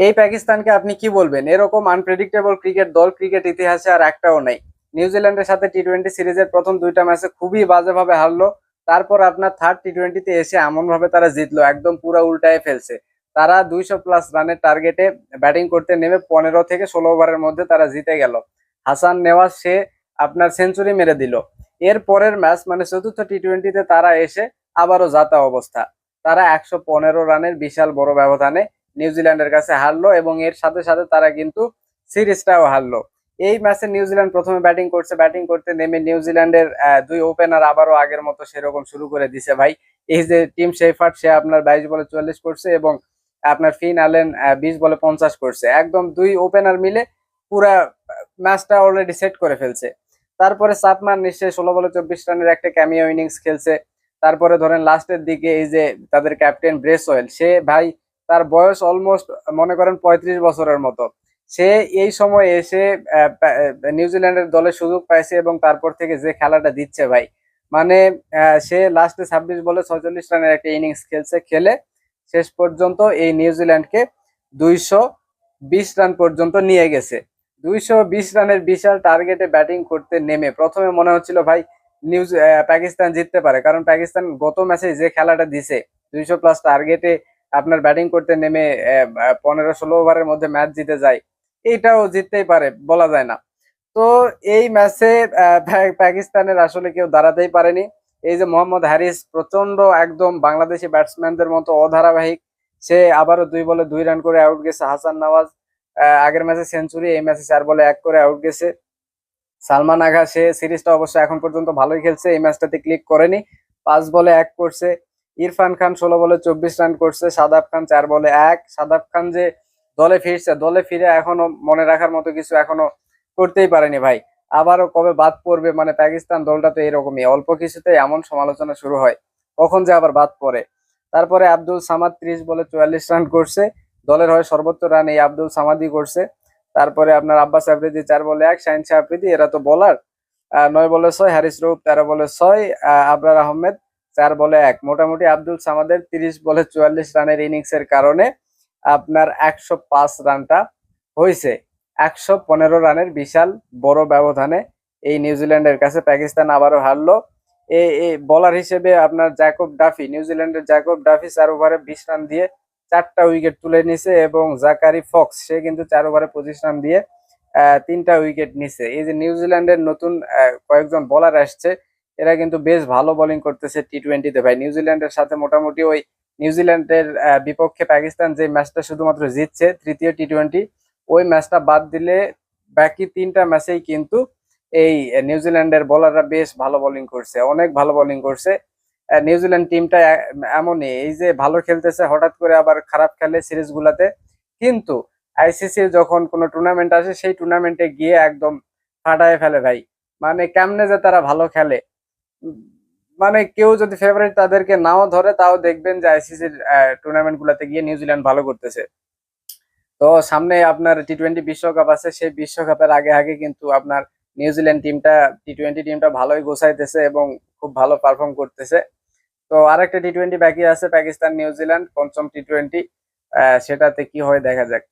এই পাকিস্তানকে আপনি কি বলবেন? এরকম আনপ্রেডিক্টেবল ক্রিকেট দল ক্রিকেট ইতিহাসে আর একটাও নেই। নিউজিল্যান্ডের সাথে টি টোয়েন্টি সিরিজের প্রথম দুইটা ম্যাচে খুবই বাজেভাবে হারলো। তারপর আপনার থার্ড টি টোয়েন্টিতে এসে এমন ভাবে তারা জিতলো, একদম পুরো উল্টায় ফেলছে। তারা দুইশো প্লাস রানের টার্গেটে ব্যাটিং করতে নেমে পনেরো থেকে ষোলো ওভারের মধ্যে তারা জিতে গেল। হাসান নেওয়াজ, সে আপনার সেঞ্চুরি মেরে দিল। এর পরের ম্যাচ মানে চতুর্থ টি টোয়েন্টিতে তারা এসে আবারও যাতা অবস্থা। তারা একশো পনেরো রানের বিশাল বড় ব্যবধানে নিউজিল্যান্ডের কাছে হারলো এবং এর সাথে সাথে তারা কিন্তু সিরিজটাও হারলো। এই ম্যাচে নিউজিল্যান্ড প্রথমে ব্যাটিং করছে, ব্যাটিং করতে নেমে নিউজিল্যান্ডের দুই ওপেনার আবারও আগের মতো সেরকম শুরু করে দিছে ভাই। এই যে টিম শেফার্ট সে আপনার বাইশ বলে চুয়াল্লিশ করছে এবং আপনার ফিন আলেন বিশ বলে পঞ্চাশ করছে। একদম দুই ওপেনার মিলে পুরা ম্যাচটা অলরেডি সেট করে ফেলছে। তারপরে সাপমান নিশ্চয়ই ষোলো বলে চব্বিশ রানের একটা ক্যামিও ইনিংস খেলছে। তারপরে ধরেন লাস্টের দিকে এই যে তাদের ক্যাপ্টেন ব্রেসওয়েল সে ভাই তার বয়স অলমোস্ট মনে করেন পঁয়ত্রিশ বছরের মতো। সে এই সময় এসে নিউজিল্যান্ডের দলে সুযোগ পাইছে এবং তারপর থেকে যে খেলাটা দিচ্ছে ভাই মানে সে লাস্টে ছাব্বিশ বলে ছয়চল্লিশ রানের একটা ইনিংস খেলছে, খেলে শেষ পর্যন্ত এই নিউজিল্যান্ডকে দুইশো বিশ রান পর্যন্ত নিয়ে গেছে। দুইশো বিশ রানের বিশাল টার্গেটে ব্যাটিং করতে নেমে। প্রথমে মনে হচ্ছিল ভাই নিউজ পাকিস্তান জিততে পারে, কারণ পাকিস্তান গত ম্যাচে যে খেলাটা দিছে, দুইশো প্লাস টার্গেটে আপনার ব্যাটিং করতে নেমে পনেরো ষোলো ওভারের মধ্যে ম্যাচ জিতে যায় এইটাও জিততেই পারে, বলা যায় না। তো এই ম্যাচে পাকিস্তানের আসলে কেউ দাঁড়াতেই পারেনি। এই যে মোহাম্মদ হ্যারিস প্রচণ্ড একদম বাংলাদেশি ব্যাটসম্যানদের মতো অধারাবাহিক, সে আবারও দুই বলে দুই রান করে আউট গেছে। হাসান নওয়াজ আগের ম্যাচে সেঞ্চুরি এই ম্যাচে চার বলে এক করে আউট গেছে। সালমান আগা সে সিরিজটা অবশ্য এখন পর্যন্ত ভালোই খেলছে, এই ম্যাচটাতে ক্লিক করেনি। পাঁচ বলে এক করছে। ইরফান খান ষোলো বলে চব্বিশ রান করছে, সাদাব খান চার বলে এক। সাদাব খান যে দলে ফিরছে, দলে ফিরে এখনও মনে রাখার মতো কিছু এখনও করতেই পারেনি ভাই। আবারও কবে বাদ পড়বে মানে পাকিস্তান দলটা তো এরকমই, অল্প কিছুতে এমন সমালোচনা শুরু হয়, কখন যে আবার বাদ পড়ে। তারপরে আব্দুল সামাদ ত্রিশ বলে চুয়াল্লিশ রান করছে, দলের হয়ে সর্বোচ্চ রান এই আব্দুল সামাদি করছে। তারপরে আপনার আব্বাস আফ্রিদি চার বলে এক, শাহিন শাহ আফ্রিদি, এরা তো বলার নয় বলে ছয়, হারিস রৌফ তেরো বলে ছয় আবরার আহমেদ চার বলে এক। মোটামুটি আব্দুল সামাদের তিরিশ বলে চুয়াল্লিশ রানের ইনিংস এর কারণে আপনার একশো পাঁচ রানটা হয়েছে। একশো পনেরো রানের বিশাল বড় ব্যবধানে এই নিউজিল্যান্ডের কাছে পাকিস্তান আবারও হারলো। এই বলার হিসেবে আপনার জ্যাকব ডাফি, নিউজিল্যান্ডের জ্যাকব ডাফি চার ওভারে বিশ রান দিয়ে চারটা উইকেট তুলে নিছে এবং জাকারি ফক্স, সে কিন্তু চার ওভারে পঁচিশ রান দিয়ে তিনটা উইকেট নিছে। এই যে নিউজিল্যান্ডের নতুন কয়েকজন বলার আসছে এরা কিন্তু বেশ ভালো বোলিং করতেছে টি টোয়েন্টিতে ভাই, নিউজিল্যান্ডের সাথে মোটামুটি ওই নিউজিল্যান্ডের বিপক্ষে পাকিস্তান যে ম্যাচটা শুধুমাত্র জিতছে, তৃতীয় টি টোয়েন্টি ওই ম্যাচটা বাদ দিলে বাকি তিনটা ম্যাচেই কিন্তু এই নিউজিল্যান্ডের বোলাররা বেশ ভালো বোলিং করছে, অনেক ভালো বোলিং করছে। নিউজিল্যান্ড টিমটা এমনই, এই যে ভালো খেলতেছে, হঠাৎ করে আবার খারাপ খেলে সিরিজ গুলাতে কিন্তু আইসিসির যখন কোনো টুর্নামেন্ট আসে, সেই টুর্নামেন্টে গিয়ে একদম ফাটায় ফেলে ভাই। মানে কেমনে যে তারা ভালো খেলে। মানে কেউ যদি ফেভারিট তাদেরকে নাও ধরে, তাও দেখবেন যে আইসিসির টুর্নামেন্ট গুলাতে গিয়ে নিউজিল্যান্ড ভালো করতেছে। তো সামনে আপনার টি টোয়েন্টি বিশ্বকাপ আছে, সেই বিশ্বকাপের আগে আগে কিন্তু আপনার নিউজিল্যান্ড টিমটা টি টোয়েন্টি টিমটা ভালোই গোছাইতেছে এবং খুব ভালো পারফর্ম করতেছে। তো আরেকটা টি টোয়েন্টি বাকি আছে পাকিস্তান নিউজিল্যান্ড পঞ্চম টি টোয়েন্টি সেটাতে কি হয় দেখা যাক।